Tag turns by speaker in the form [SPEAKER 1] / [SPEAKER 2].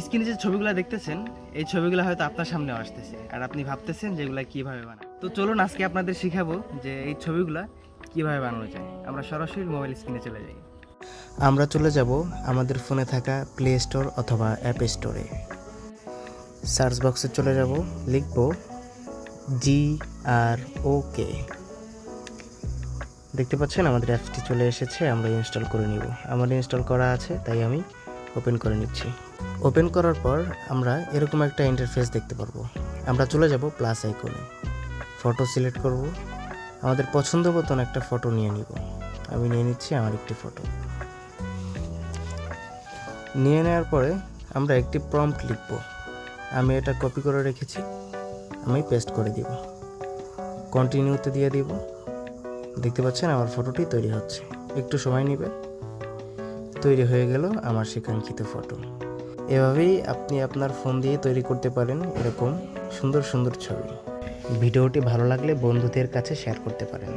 [SPEAKER 1] স্ক্রিনে যে ছবিগুলো দেখতেছেন, এই ছবিগুলো হয়তো আপনার সামনে আসতেছে। আর আপনি ভাবতেছেন যে এগুলা কীভাবে বানায়। তো চলুন আজকে আপনাদের শিখাবো যে এই ছবিগুলা কীভাবে বানানো যায়। আমরা সরাসরি মোবাইল স্ক্রিনে চলে যাই। আমরা চলে যাব আমাদের ফোনে থাকা প্লে স্টোর অথবা অ্যাপ স্টোরে সার্চ বক্সে চলে যাব, লিখব জি আর ও কে দেখতে পাচ্ছেন আমাদের অ্যাপটি চলে এসেছে, আমরা ইনস্টল করে নিব। আমার ইনস্টল করা আছে, তাই আমি ওপেন করে নিচ্ছি। ওপেন করার পর আমরা এরকম একটা ইন্টারফেস দেখতে পারব। আমরা চলে যাব প্লাস আইকনে ফটো সিলেক্ট করব। আমাদের পছন্দ মতন একটা ফটো নিয়ে নিব। আমি নিয়ে নিচ্ছি আমার একটি ফটো নিয়ে নেওয়ার পরে আমরা একটি প্রম্পট লিখব। আমি এটা কপি করে রেখেছি। আমি পেস্ট করে দিব। কন্টিনিউতে দিয়ে দিব। দেখতে পাচ্ছেন আমার ফটোটি তৈরি হচ্ছে। একটু সময় নেবে তৈরি হয়ে গেল আমার সেকাঙ্ক্ষিত ফটো। এভাবেই আপনি আপনার ফোন দিয়ে তৈরি করতে পারেন এরকম সুন্দর সুন্দর ছবি। ভিডিওটি ভালো লাগলে বন্ধুদের কাছে শেয়ার করতে পারেন।